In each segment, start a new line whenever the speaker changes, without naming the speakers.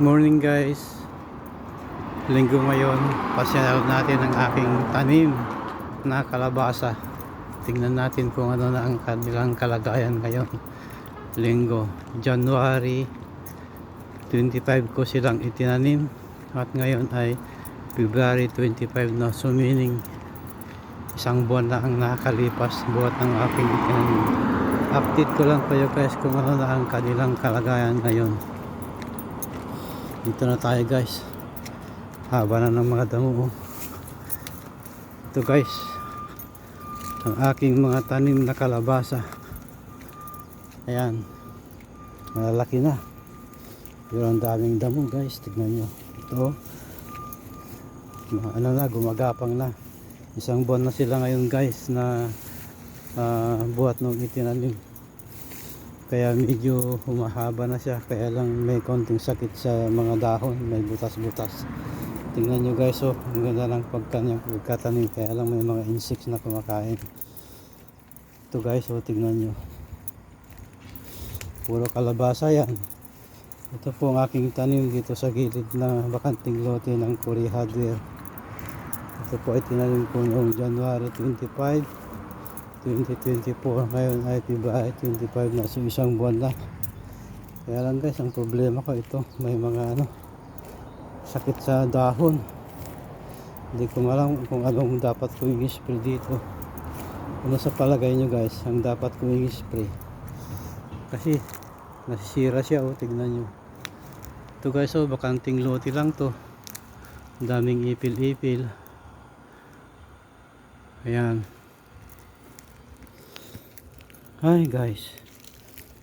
Morning guys. Linggo ngayon Pasyalan natin ang aking tanim na kalabasa. Tingnan natin kung ano na ang kanilang kalagayan ngayon. Linggo January 25 ko silang itinanim At ngayon ay February 25 na So meaning Isang buwan na ang nakakalipas Buhat ng aking itinanim Update ko lang kayo guys kung ano na ang kanilang kalagayan ngayon dito na tayo guys. Haba na ng mga damo oh. ito guys. Ang aking mga tanim na kalabasa. Ayan. Malalaki na. Pero ang daming damo guys. Tignan nyo. Ito oh. ano na gumagapang na. Isang buwan na sila ngayon guys na ah, buhat nung itinanim kaya medyo humahaba na siya. Kaya lang may konting sakit sa mga dahon. May butas-butas. Tingnan nyo guys oh. Ang ganda ng pagkanyang pagkatanim. Kaya lang may mga insects na kumakain. Ito guys oh. Tingnan nyo. Puro kalabasa yan. Ito po ang aking tanim dito sa gilid na bakanting lote ng Curry Hardware ito po ay tinanim ko noong January 25 2024 ngayon ay February 25 na. So isang buwan na. Kaya lang guys ang problema ko ito may mga ano sakit sa dahon. Hindi ko malam kung anong dapat kong i-spray dito. Ano sa palagay nyo guys ang dapat kong i-spray? Kasi nasisira siya oh tignan nyo. Ito guys oh bakanting lote lang to. Daming ipil-ipil. Ayan Hi guys.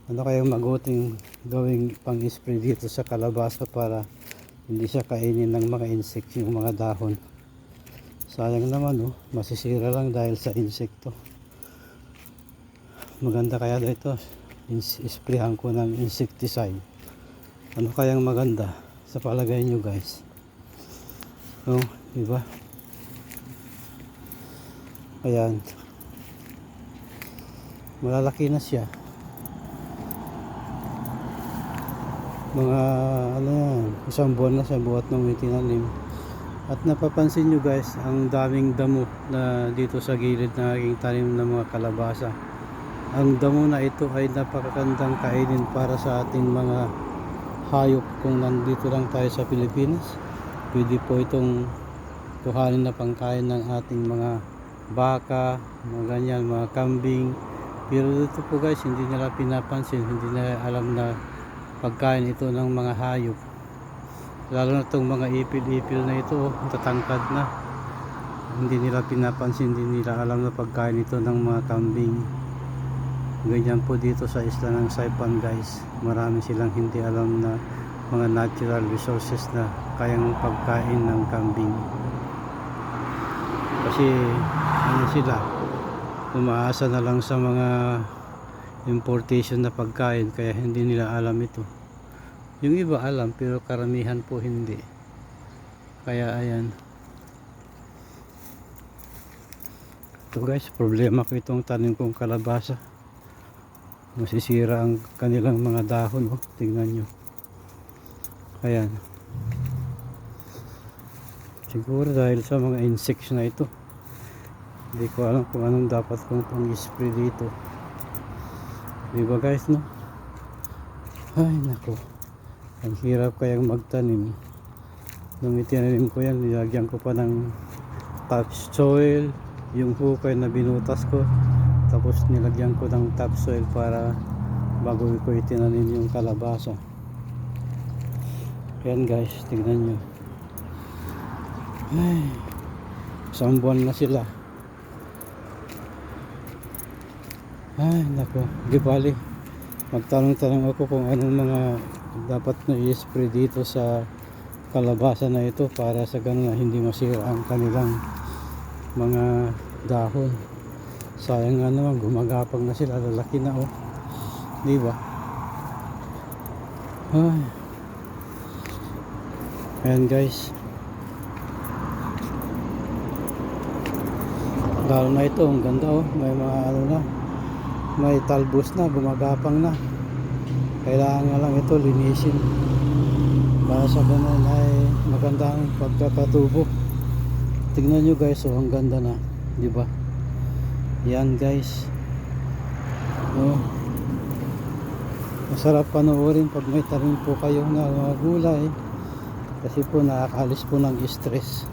Ano kayang maguting gawing pang spray dito sa kalabasa para hindi siya kainin ng mga insect yung mga dahon. Sayang naman oh, masisira lang dahil sa insekto. Maganda kaya ito, isprayan ko ng insecticide. Ano kayang maganda sa palagay nyo guys? Oh, di ba? Ayan, malalaki na siya. Mga ano yan isang buwan na siya buhat ng itinanim. At napapansin nyo guys ang daming damo na dito sa gilid ng aking tanim ng mga kalabasa. Ang damo na ito ay napakagandang kainin para sa ating mga hayop. Kung nandito lang tayo sa Pilipinas pwede po itong kuhanin na pangkain ng ating mga baka mga ganyan mga kambing pero dito po guys, hindi nila pinapansin, hindi nila alam na pagkain ito ng mga hayop. Lalo na itong mga ipil-ipil na ito, tatangkad na. Hindi nila pinapansin, hindi nila alam na pagkain ito ng mga kambing. Ganyan po dito sa isla ng Saipan guys. Marami silang hindi alam na mga natural resources na kayang pagkain ng kambing. Kasi ano sila, umaasa na lang sa mga importation na pagkain kaya hindi nila alam ito. Yung iba alam pero karamihan po hindi. Kaya ayan. Ito guys problema ko itong tanim kong kalabasa. Masisira ang kanilang mga dahon oh. tingnan nyo. Ayan. Siguro dahil sa mga insects na ito hindi ko alam kung anong dapat kong pang spray dito diba guys no? Ay nako ang hirap kayang magtanim. Nung itinanim ko yan nilagyan ko pa ng topsoil yung hukay na binutas ko. Tapos nilagyan ko ng topsoil para bago ko itinanim yung kalabasa yan guys tingnan nyo. Ay isang buwan na sila Ay, nako. Di bali. Magtanong-tanong ako kung anong mga dapat na i-spray dito sa kalabasa na ito para sa ganun na hindi masira ang kanilang mga dahon. Sayang nga naman, gumagapang na sila. Lalaki na oh. Di ba? Ay. Ayan guys. Lalo na ito, ang ganda oh. May mga ano na may talbos na, gumagapang na. Kailangan nga lang ito linisin. para sa ganun ay magandang pagkakatubo. Tignan nyo guys oh ang ganda na di ba? Yan guys. Oh. Masarap panoorin pag may tanim po kayo na mga gulay. Kasi po nakakalis po ng stress.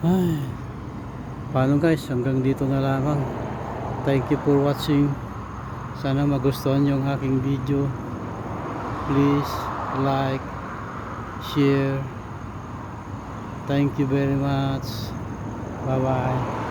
Ay. Paano guys hanggang dito na lamang thank you for watching. Sana magustuhan nyo ang aking video. Please like share. Thank you very much. Bye bye